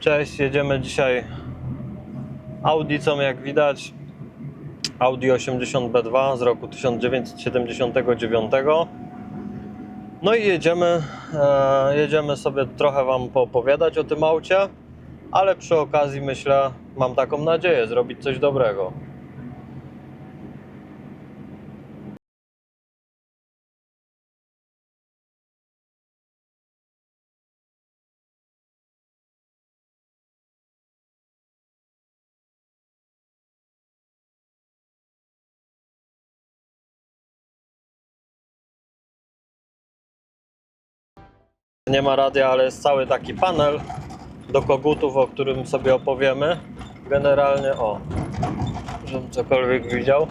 Cześć, jedziemy dzisiaj Audicą, jak widać. Audi 80B2 z roku 1979. No i jedziemy, e, jedziemy sobie trochę Wam poopowiadać o tym aucie, ale przy okazji myślę, mam taką nadzieję, zrobić coś dobrego. Nie ma radia, ale jest cały taki panel do kogutów, o którym sobie opowiemy. Generalnie, o, żebym cokolwiek widział.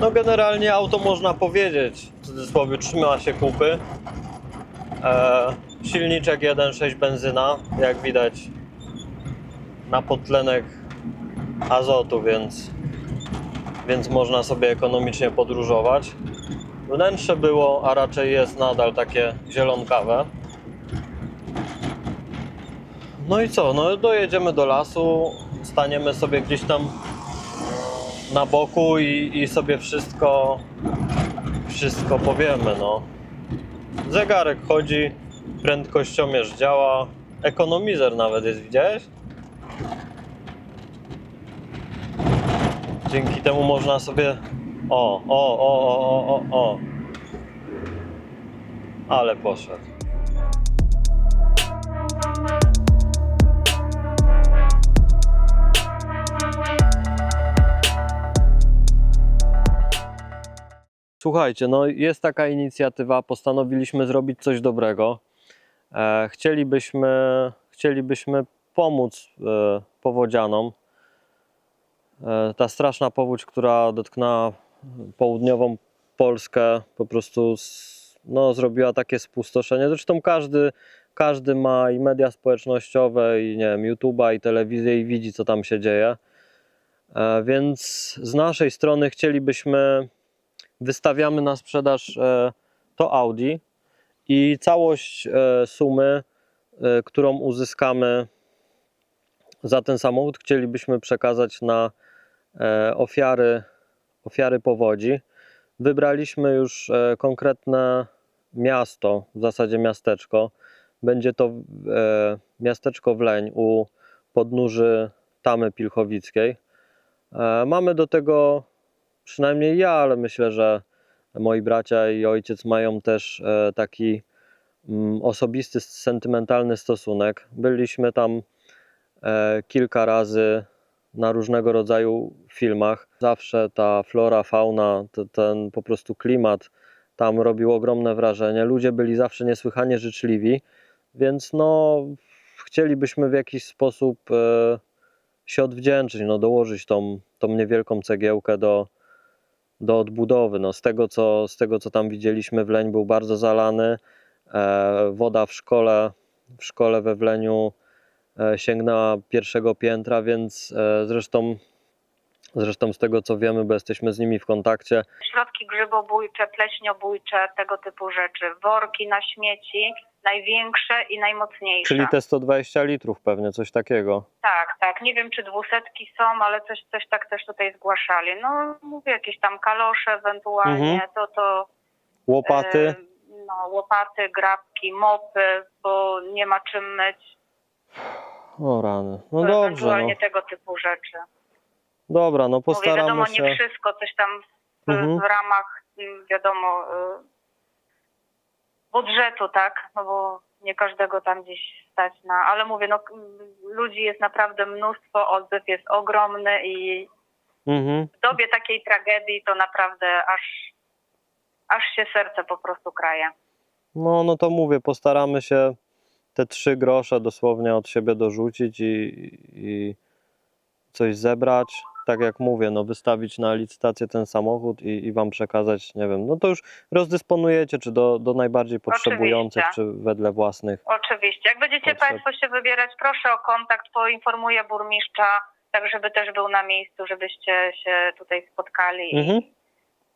No generalnie auto można powiedzieć, w cudzysłowie trzyma się kupy. E, silniczek 1.6 benzyna, jak widać na podtlenek azotu, więc, więc można sobie ekonomicznie podróżować. Wnętrze było, a raczej jest nadal takie zielonkawe. No i co? No dojedziemy do lasu, staniemy sobie gdzieś tam na boku i, i sobie wszystko wszystko powiemy, no. Zegarek chodzi, prędkościomierz działa, ekonomizer nawet jest, widziałeś? Dzięki temu można sobie o, o, o, o, o, o, o. Ale poszedł. Słuchajcie, no jest taka inicjatywa, postanowiliśmy zrobić coś dobrego. E, chcielibyśmy, chcielibyśmy pomóc e, powodzianom. E, ta straszna powódź, która dotknęła południową Polskę, po prostu s- no, zrobiła takie spustoszenie. Zresztą każdy, każdy ma i media społecznościowe, i nie wiem, YouTube'a, i telewizję, i widzi, co tam się dzieje. E, więc z naszej strony chcielibyśmy wystawiamy na sprzedaż e, to Audi i całość e, sumy, e, którą uzyskamy za ten samochód, chcielibyśmy przekazać na ofiary, ofiary powodzi. Wybraliśmy już konkretne miasto, w zasadzie miasteczko. Będzie to miasteczko Wleń u podnóży Tamy Pilchowickiej. Mamy do tego przynajmniej ja, ale myślę, że moi bracia i ojciec mają też e, taki mm, osobisty, sentymentalny stosunek. Byliśmy tam e, kilka razy na różnego rodzaju filmach. Zawsze ta flora, fauna, ten po prostu klimat tam robił ogromne wrażenie. Ludzie byli zawsze niesłychanie życzliwi, więc no chcielibyśmy w jakiś sposób e, się odwdzięczyć, no dołożyć tą, tą niewielką cegiełkę do, do odbudowy. No, z, tego, co, z tego, co tam widzieliśmy, Wleń był bardzo zalany. E, woda w szkole, w szkole we Wleniu e, sięgnęła pierwszego piętra, więc e, zresztą, zresztą z tego, co wiemy, bo jesteśmy z nimi w kontakcie, środki grzybobójcze, pleśniobójcze, tego typu rzeczy, worki na śmieci, największe i najmocniejsze. czyli te 120 litrów pewnie, coś takiego. Tak, tak. Nie wiem, czy dwusetki są, ale coś, coś tak też tutaj zgłaszali. No, mówię, jakieś tam kalosze ewentualnie, Mhm. to to... Łopaty, e, no, łopaty, grabki, mopy, bo nie ma czym myć. o rany. No to dobrze, no. Ewentualnie tego typu rzeczy. dobra, no Mówię, postaramy wiadomo, się. nie wszystko, coś tam w, Mhm. w ramach, mm, wiadomo, y, budżetu, tak? No bo nie każdego tam gdzieś stać na... Ale mówię, no ludzi jest naprawdę mnóstwo, odzew jest ogromny i Mhm. w dobie takiej tragedii to naprawdę aż, aż się serce po prostu kraje. No, no to mówię, postaramy się te trzy grosze dosłownie od siebie dorzucić i, i coś zebrać. Tak jak mówię, no wystawić na licytację ten samochód i, i wam przekazać, nie wiem, no to już rozdysponujecie, czy do, do najbardziej potrzebujących, Oczywiście. czy wedle własnych. Oczywiście. Jak będziecie Potrzeb. Państwo się wybierać, proszę o kontakt, poinformuję burmistrza, tak żeby też był na miejscu, żebyście się tutaj spotkali Mhm. i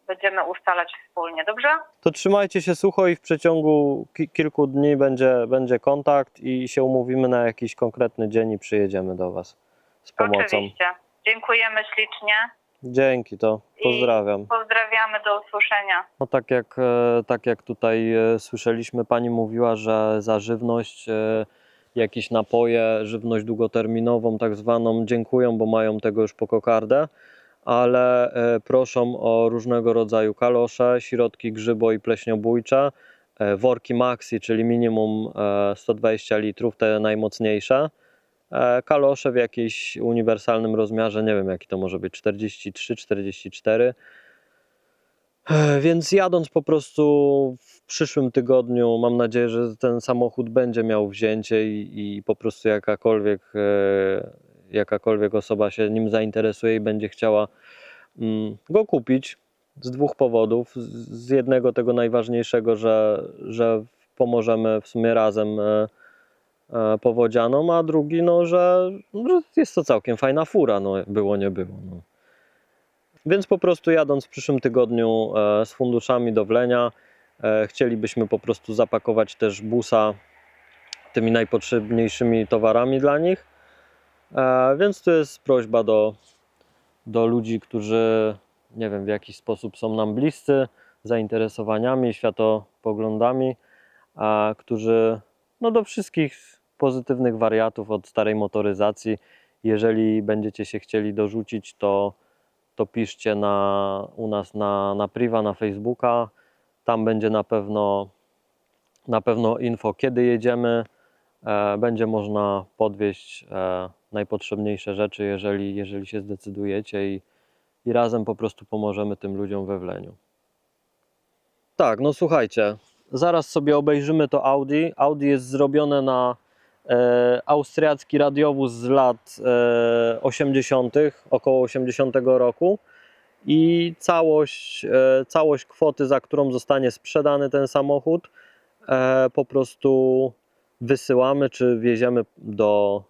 będziemy ustalać wspólnie, dobrze? To trzymajcie się sucho i w przeciągu ki- kilku dni będzie, będzie kontakt i się umówimy na jakiś konkretny dzień i przyjedziemy do Was z pomocą. Oczywiście. Dziękujemy ślicznie. Dzięki, to I- pozdrawiam. Pozdrawiamy, do usłyszenia. No tak jak, e, tak jak tutaj e, słyszeliśmy, pani mówiła, że za żywność, e, jakieś napoje, żywność długoterminową tak zwaną dziękują, bo mają tego już po kokardę, ale proszą o różnego rodzaju kalosze, środki grzybo i pleśniobójcze, worki maxi, czyli minimum e, 120 litrów, te najmocniejsze, kalosze w jakimś uniwersalnym rozmiarze, nie wiem jaki to może być, 43, 44, E, Więc jadąc po prostu w przyszłym tygodniu, mam nadzieję, że ten samochód będzie miał wzięcie i, i po prostu jakakolwiek, e, jakakolwiek osoba się nim zainteresuje i będzie chciała mm, go kupić z dwóch powodów. Z jednego tego najważniejszego, że, że pomożemy w sumie razem e, e, powodzianom, a drugi, no, że, jest to całkiem fajna fura, no, było nie było. No. Więc po prostu jadąc w przyszłym tygodniu e, z funduszami do Wlenia, e, chcielibyśmy po prostu zapakować też busa tymi najpotrzebniejszymi towarami dla nich. E, Więc to jest prośba do, do ludzi, którzy nie wiem w jakiś sposób są nam bliscy, zainteresowaniami, światopoglądami, a którzy no do wszystkich pozytywnych wariatów od starej motoryzacji, jeżeli będziecie się chcieli dorzucić, to to piszcie na, u nas na, na priwa, na Facebooka. Tam będzie na pewno, na pewno info, kiedy jedziemy. E, będzie można podwieźć e, najpotrzebniejsze rzeczy, jeżeli, jeżeli się zdecydujecie i, i razem po prostu pomożemy tym ludziom we Wleniu. Tak, no słuchajcie, zaraz sobie obejrzymy to Audi. Audi jest zrobione na austriacki radiowóz z lat e, 80., około 80 roku i całość, e, całość kwoty, za którą zostanie sprzedany ten samochód, e, po prostu wysyłamy czy wieziemy do,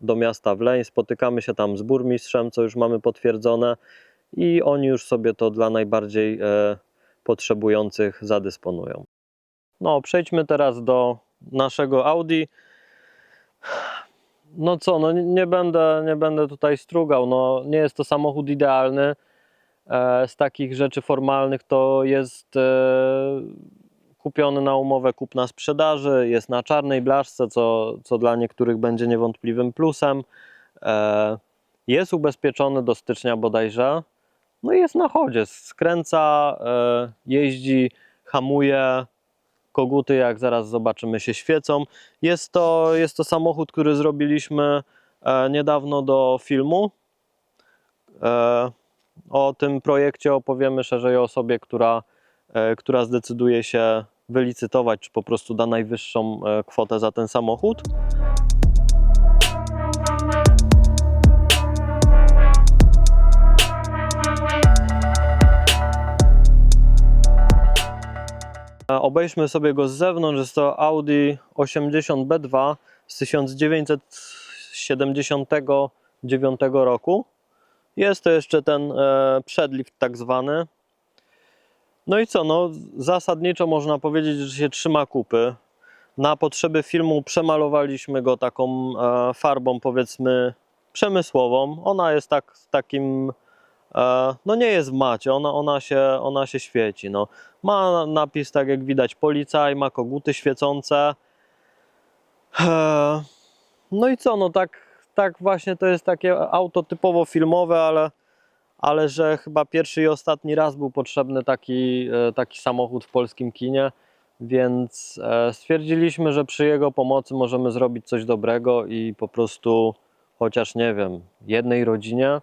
do miasta Wleń. Spotykamy się tam z burmistrzem, co już mamy potwierdzone i oni już sobie to dla najbardziej e, potrzebujących zadysponują. No, przejdźmy teraz do naszego Audi. No co, no nie- będę, nie będę tutaj strugał. No, nie jest to samochód idealny. E, z takich rzeczy formalnych to jest e, kupiony na umowę kupna-sprzedaży, jest na czarnej blaszce, co, co dla niektórych będzie niewątpliwym plusem. E, jest ubezpieczony do stycznia bodajże. No i jest na chodzie, skręca, jeździ, hamuje, koguty, jak zaraz zobaczymy, się świecą. Jest to, jest to samochód, który zrobiliśmy e, niedawno do filmu. E, o tym projekcie opowiemy szerzej o osobie, która, e, która zdecyduje się wylicytować, czy po prostu da najwyższą kwotę za ten samochód. Obejrzmy sobie go z zewnątrz. Jest to Audi 80 B2 z 1979 roku. Jest to jeszcze ten e, przedlift tak zwany. No i co, no zasadniczo można powiedzieć, że się trzyma kupy. Na potrzeby filmu przemalowaliśmy go taką e, farbą powiedzmy przemysłową. Ona jest tak takim no nie jest w macie, ona, ona, się, ona się świeci. No. Ma napis, tak jak widać, policaj, ma koguty świecące. Eee, No i co, no tak, tak właśnie to jest takie auto typowo filmowe, ale, ale że chyba pierwszy i ostatni raz był potrzebny taki, e, taki samochód w polskim kinie, więc e, stwierdziliśmy, że przy jego pomocy możemy zrobić coś dobrego i po prostu chociaż nie wiem, jednej rodzinie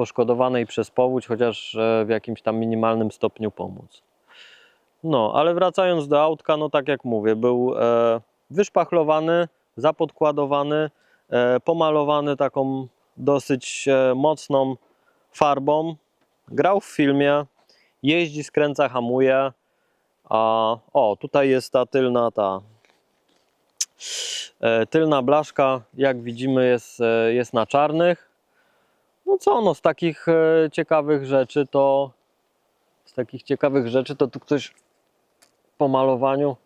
poszkodowanej przez powódź, chociaż e, w jakimś tam minimalnym stopniu pomóc. No, ale wracając do autka, no tak jak mówię, był e, wyszpachlowany, zapodkładowany, e, pomalowany taką dosyć e, mocną farbą. Grał w filmie, jeździ, skręca, hamuje. A o, tutaj jest ta tylna ta e, tylna blaszka, jak widzimy, jest, e, jest na czarnych. No co, no z takich e, ciekawych rzeczy to z takich ciekawych rzeczy to tu ktoś po malowaniu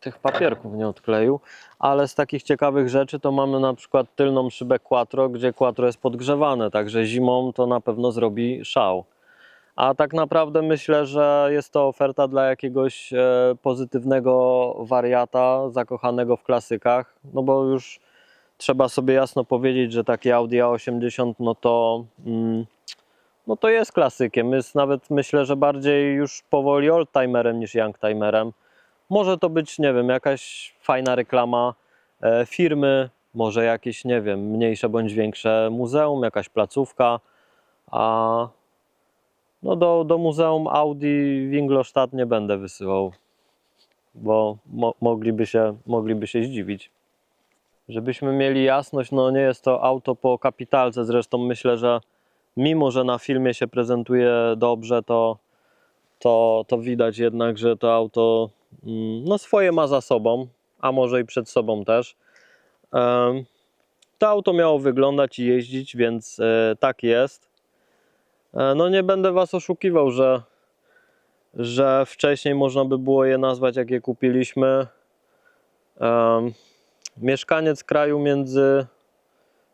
tych papierków nie odkleił, ale z takich ciekawych rzeczy to mamy na przykład tylną szybę Quattro, gdzie Quattro jest podgrzewane, także zimą to na pewno zrobi szał. A tak naprawdę myślę, że jest to oferta dla jakiegoś e, pozytywnego wariata zakochanego w klasykach, no bo już trzeba sobie jasno powiedzieć, że taki Audi A80 no to, mm, no to jest klasykiem, jest nawet myślę, że bardziej już powoli oldtimerem niż youngtimerem. Może to być, nie wiem, jakaś fajna reklama e, firmy, może jakieś, nie wiem, mniejsze bądź większe muzeum, jakaś placówka, a no do, do Muzeum Audi w Ingolstadt nie będę wysyłał, bo mo, mogliby, się, mogliby się zdziwić. Żebyśmy mieli jasność, no nie jest to auto po kapitalce, zresztą myślę, że mimo, że na filmie się prezentuje dobrze, to, to, to widać jednak, że to auto mm, no swoje ma za sobą, a może i przed sobą też. To auto miało wyglądać i jeździć, więc e, tak jest. E, No nie będę Was oszukiwał, że, że wcześniej można by było je nazwać, jak je kupiliśmy. Mieszkaniec kraju między,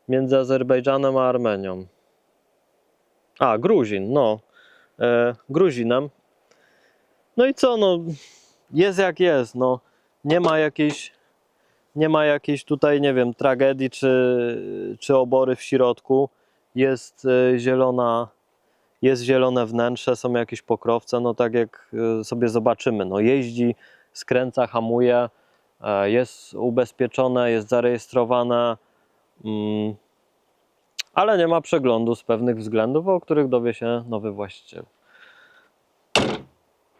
między Azerbejdżanem a Armenią. A, Gruzin, no. E, Gruzinem. No i co, no, jest jak jest, no. Nie ma jakiejś, nie ma jakiejś tutaj, nie wiem, tragedii czy, czy obory w środku. Jest e, zielona, jest zielone wnętrze, są jakieś pokrowce, no tak jak e, sobie zobaczymy, no jeździ, skręca, hamuje, jest ubezpieczone, jest zarejestrowane, mm, ale nie ma przeglądu z pewnych względów, o których dowie się nowy właściciel.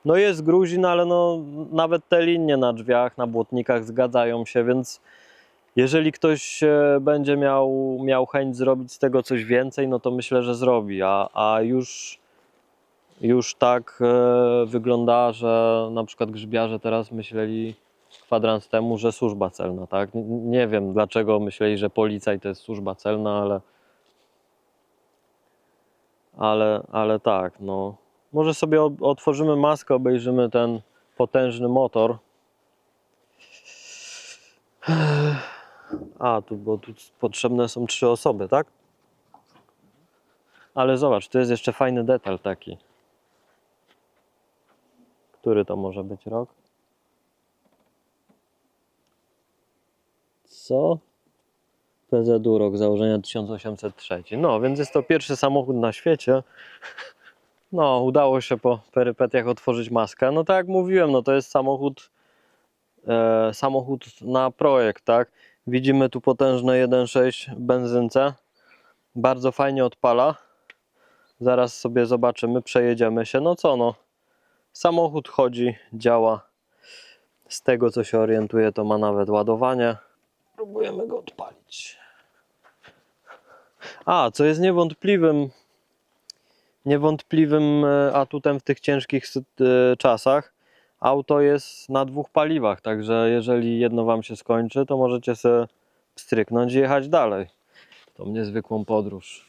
No jest Gruzin, ale no nawet te linie na drzwiach, na błotnikach zgadzają się, więc jeżeli ktoś e, będzie miał, miał chęć zrobić z tego coś więcej, no to myślę, że zrobi, a, a już, już tak e, wygląda, że na przykład grzybiarze teraz myśleli kwadrans temu, że służba celna, tak? Nie wiem dlaczego myśleli, że policaj to jest służba celna, ale ale, ale tak, no. Może sobie otworzymy maskę, obejrzymy ten potężny motor. A, tu, bo tu potrzebne są trzy osoby, tak? Ale zobacz, tu jest jeszcze fajny detal taki. Który to może być rok? Co? PZU rok założenia 1803. No, więc jest to pierwszy samochód na świecie. No, udało się po perypetiach otworzyć maskę. No tak jak mówiłem, no to jest samochód e, samochód na projekt, tak? Widzimy tu potężne 1.6 benzynce. Bardzo fajnie odpala. Zaraz sobie zobaczymy, przejedziemy się. No co no? Samochód chodzi, działa. Z tego co się orientuję, to ma nawet ładowanie. Próbujemy go odpalić. A, co jest niewątpliwym niewątpliwym e, atutem w tych ciężkich e, czasach, auto jest na dwóch paliwach, także jeżeli jedno Wam się skończy, to możecie sobie stryknąć i jechać dalej. Tą niezwykłą podróż.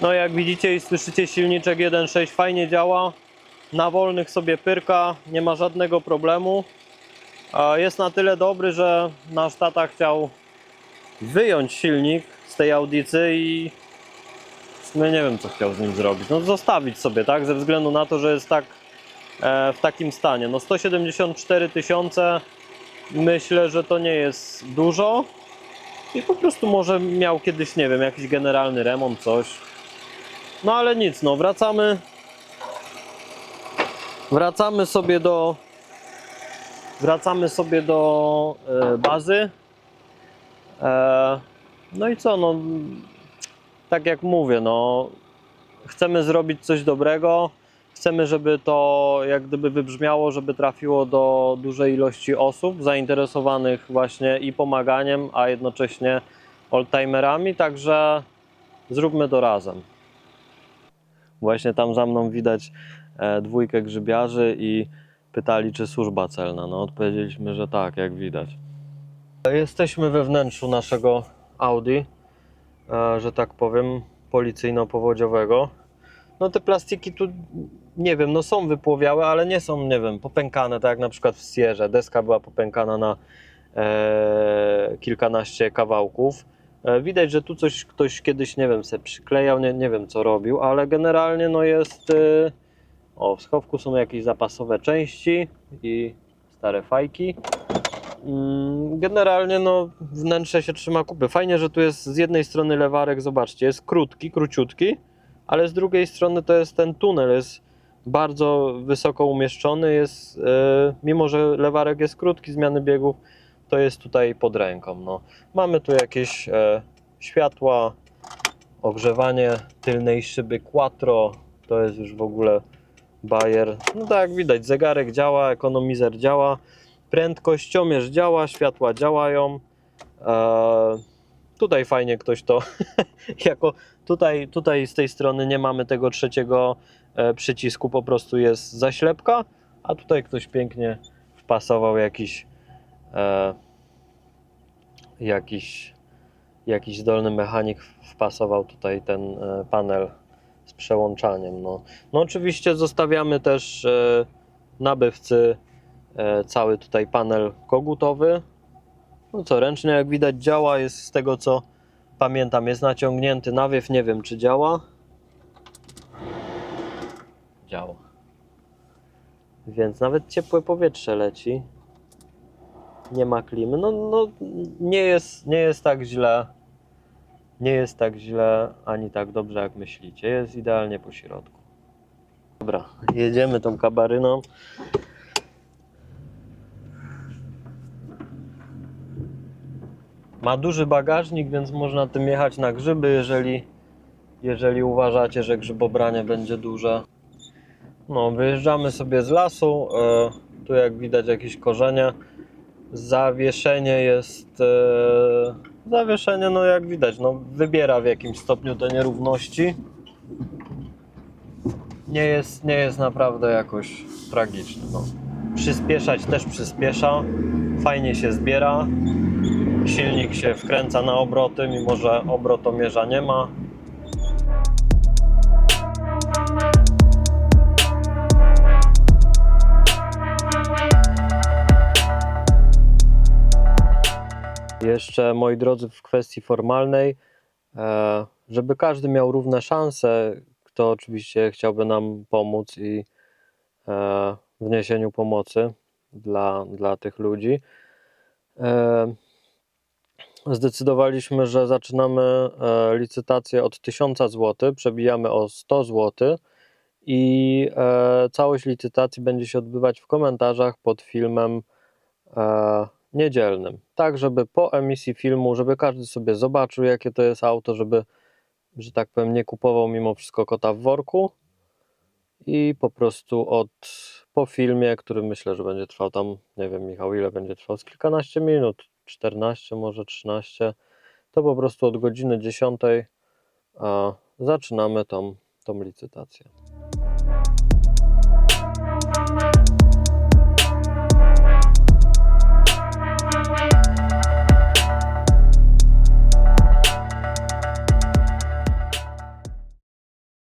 No jak widzicie i słyszycie silniczek 1.6 fajnie działa. Na wolnych sobie pyrka, nie ma żadnego problemu. Jest na tyle dobry, że nasz tata chciał wyjąć silnik z tej audicy i no nie wiem co chciał z nim zrobić. No zostawić sobie, tak? Ze względu na to, że jest tak e, w takim stanie. No 174 tysiące myślę, że to nie jest dużo. I po prostu może miał kiedyś, nie wiem, jakiś generalny remont, coś. No ale nic, no wracamy. Wracamy sobie do. Wracamy sobie do e, bazy. E, no i co, no. Tak jak mówię, no. chcemy zrobić coś dobrego. Chcemy, żeby to jak gdyby wybrzmiało, żeby trafiło do dużej ilości osób zainteresowanych właśnie i pomaganiem, a jednocześnie oldtimerami, także zróbmy to razem. Właśnie tam za mną widać e, dwójkę grzybiarzy i pytali, czy służba celna. No odpowiedzieliśmy, że tak, jak widać. Jesteśmy we wnętrzu naszego Audi, e, że tak powiem, policyjno-powodziowego. No te plastiki tu, nie wiem, no są wypłowiałe, ale nie są, nie wiem, popękane, tak jak na przykład w Sierze. Deska była popękana na e, kilkanaście kawałków. E, widać, że tu coś ktoś kiedyś, nie wiem, se przyklejał, nie, nie wiem co robił, ale generalnie no jest... E, o, w schowku są jakieś zapasowe części i stare fajki. Mm, Generalnie no, wnętrze się trzyma kupy. Fajnie, że tu jest z jednej strony lewarek, zobaczcie, jest krótki, króciutki, ale z drugiej strony to jest ten tunel, jest bardzo wysoko umieszczony, jest, e, mimo że lewarek jest krótki, zmiany biegów, to jest tutaj pod ręką. No. Mamy tu jakieś e, światła, ogrzewanie tylnej szyby quattro, to jest już w ogóle bajer. No tak jak widać, zegarek działa, ekonomizer działa, prędkościomierz działa, światła działają. Eee, tutaj fajnie ktoś to jako tutaj, tutaj z tej strony nie mamy tego trzeciego e, przycisku, po prostu jest zaślepka, a tutaj ktoś pięknie wpasował jakiś e, jakiś jakiś dolny mechanik wpasował tutaj ten e, panel z przełączaniem. No, no oczywiście zostawiamy też e, nabywcy e, cały tutaj panel kogutowy. No co, ręcznie jak widać działa, jest z tego co pamiętam, jest naciągnięty nawiew, nie wiem czy działa. Działa. Więc nawet ciepłe powietrze leci. Nie ma klimy. No, no nie, jest, nie jest tak źle. Nie jest tak źle, ani tak dobrze jak myślicie. Jest idealnie po środku. Dobra, jedziemy tą kabaryną. Ma duży bagażnik, więc można tym jechać na grzyby, jeżeli, jeżeli uważacie, że grzybobranie będzie duże. No, wyjeżdżamy sobie z lasu. E, tu jak widać jakieś korzenie. Zawieszenie jest. E, zawieszenie, no jak widać, no, wybiera w jakimś stopniu te nierówności. Nie jest, nie jest naprawdę jakoś tragiczny. No. Przyspieszać też przyspiesza. Fajnie się zbiera. Silnik się wkręca na obroty, mimo że obrotomierza nie ma. Jeszcze, moi drodzy, w kwestii formalnej, e, żeby każdy miał równe szanse, kto oczywiście chciałby nam pomóc i e, w niesieniu pomocy dla, dla tych ludzi. E, Zdecydowaliśmy, że zaczynamy licytację od 1000 zł, przebijamy o 100 zł i całość licytacji będzie się odbywać w komentarzach pod filmem niedzielnym. Tak, żeby po emisji filmu, żeby każdy sobie zobaczył, jakie to jest auto, żeby, że tak powiem, nie kupował mimo wszystko kota w worku. I po prostu od po filmie, który myślę, że będzie trwał tam, nie wiem, Michał, ile będzie trwał? Z kilkanaście minut, 14, może 13. To po prostu od godziny 10 a, zaczynamy tą, tą licytację.